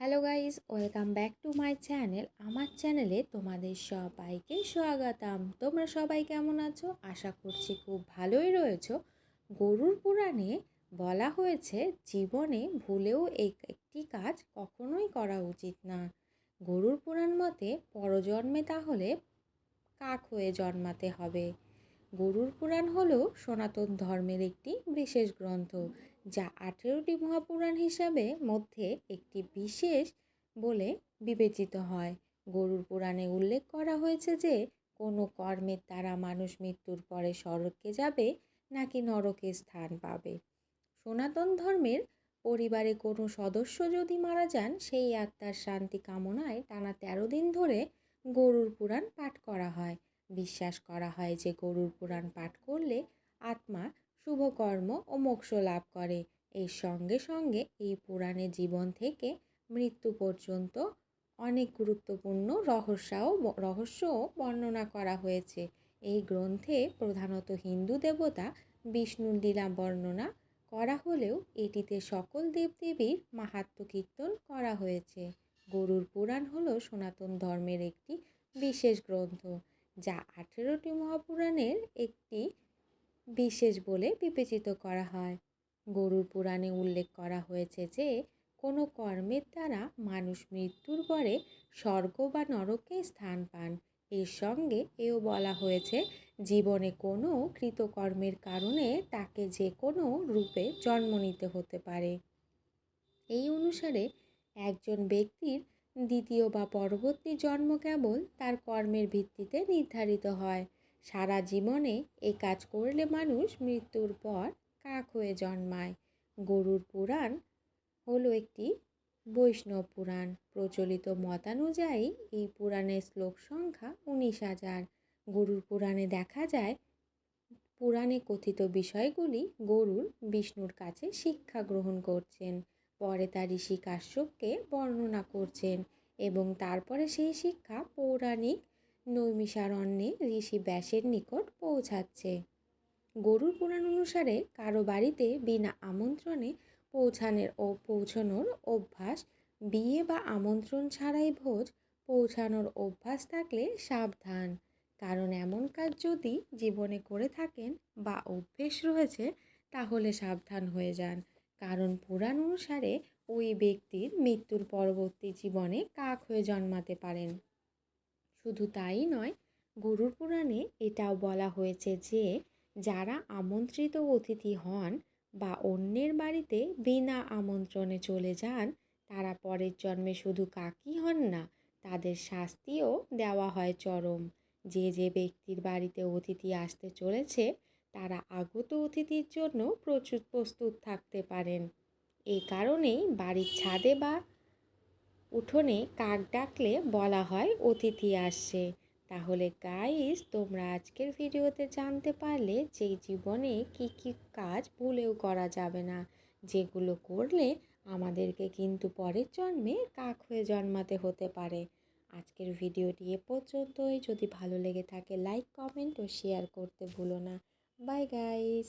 Hello guys, welcome back to my channel. আমার চ্যানেলে তোমাদের সবাইকে স্বাগতম। তোমরা সবাই কেমন আছো? আশা করছি খুব ভালোই রয়েছো। গরুর পুরাণে বলা হয়েছে, জীবনে ভুলেও একটি কাজ কখনোই করা উচিত না। গরুর পুরাণ মতে, পরজন্মে তাহলে কাক হয়ে জন্মাতে হবে। গরুর পুরাণ হলো সনাতন ধর্মের একটি বিশেষ গ্রন্থ। যা আঠেরোটি মহাপুরাণ হিসাবে মধ্যে একটি বিশেষ বলে বিবেচিত হয়। গরুর পুরাণে উল্লেখ করা হয়েছে যে, কোনো কর্মের দ্বারা মানুষ মৃত্যুর পরে স্বর্গে যাবে নাকি নরকে স্থান পাবে। সনাতন ধর্মের পরিবারে কোনো সদস্য যদি মারা যান, সেই আত্মার শান্তি কামনায় টানা তেরো দিন ধরে গরুর পুরাণ পাঠ করা হয়। বিশ্বাস করা হয় যে, গরুর পুরাণ পাঠ করলে আত্মা শুভকর্ম ও মোক্ষ লাভ করে। এর সঙ্গে সঙ্গে এই পুরাণে জীবন থেকে মৃত্যু পর্যন্ত অনেক গুরুত্বপূর্ণ রহস্যও রহস্যও বর্ণনা করা হয়েছে। এই গ্রন্থে প্রধানত হিন্দু দেবতা বিষ্ণুর লীলা বর্ণনা করা হলেও এটিতে সকল দেবদেবীর মাহাত্ম কীর্তন করা হয়েছে। গরুর পুরাণ হল সনাতন ধর্মের একটি বিশেষ গ্রন্থ, যা আঠেরোটি মহাপুরাণের একটি বিশেষ বলে বিবেচিত করা হয়। গরুর পুরাণে উল্লেখ করা হয়েছে যে, কোনো কর্মের দ্বারা মানুষ মৃত্যুর পরে স্বর্গ বা নরকে স্থান পান। এর সঙ্গে এও বলা হয়েছে, জীবনে কোনো কৃতকর্মের কারণে তাকে যে কোনো রূপে জন্ম নিতে হতে পারে। এই অনুসারে একজন ব্যক্তির দ্বিতীয় বা পরবর্তী জন্ম কেবল তার কর্মের ভিত্তিতে নির্ধারিত হয়। সারা জীবনে এই কাজ করলে মানুষ মৃত্যুর পর কাক হয়ে জন্মায়। গরুর পুরাণ হলো একটি বৈষ্ণব পুরাণ। প্রচলিত মতানুযায়ী এই পুরাণের শ্লোক সংখ্যা উনিশ হাজার। গরুর পুরাণে দেখা যায়, পুরাণে কথিত বিষয়গুলি গরুর বিষ্ণুর কাছে শিক্ষা গ্রহণ করছেন, পরে তা ঋষি কাশ্যপকে বর্ণনা করছেন এবং তারপরে সেই শিক্ষা পৌরাণিক নৈমিষারণ্যে ঋষি ব্যাসের নিকট পৌঁছাচ্ছে। গরুর পুরাণ অনুসারে কারও বাড়িতে বিনা আমন্ত্রণে পৌঁছানোর ও পৌঁছানোর অভ্যাস, বিয়ে বা আমন্ত্রণ ছাড়াই ভোজ, পৌঁছানোর অভ্যাস থাকলে সাবধান। কারণ এমন কাজ যদি জীবনে করে থাকেন বা অভ্যেস রয়েছে, তাহলে সাবধান হয়ে যান। কারণ পুরাণ অনুসারে ওই ব্যক্তির মৃত্যুর পরবর্তী জীবনে কাক হয়ে জন্মাতে পারেন। শুধু তাই নয়, গরুর পুরাণে এটাও বলা হয়েছে যে, যারা আমন্ত্রিত অতিথি হন বা অন্যের বাড়িতে বিনা আমন্ত্রণে চলে যান, তারা পরের জন্মে শুধু কাকই হন না, তাদের শাস্তিও দেওয়া হয় চরম। যে যে ব্যক্তির বাড়িতে অতিথি আসতে চলেছে, তারা আগত অতিথির জন্য প্রচুর প্রস্তুত থাকতে পারেন। এই কারণেই বাড়ির ছাদে বা উঠোনে কাক ডাকলে বলা হয়, অতিথি আসছে। তাহলে গাইস, তোমরা আজকের ভিডিওতে জানতে পারলে যে জীবনে কি কি কাজ ভুলেও করা যাবে না। যেগুলো করলে আমাদেরকে কিন্তু পরের জন্মে কাক হয়ে জন্মাতে হতে পারে। আজকের ভিডিওটি এ পর্যন্তই। যদি ভালো লেগে থাকে লাইক কমেন্ট ও শেয়ার করতে ভুলো না। Bye guys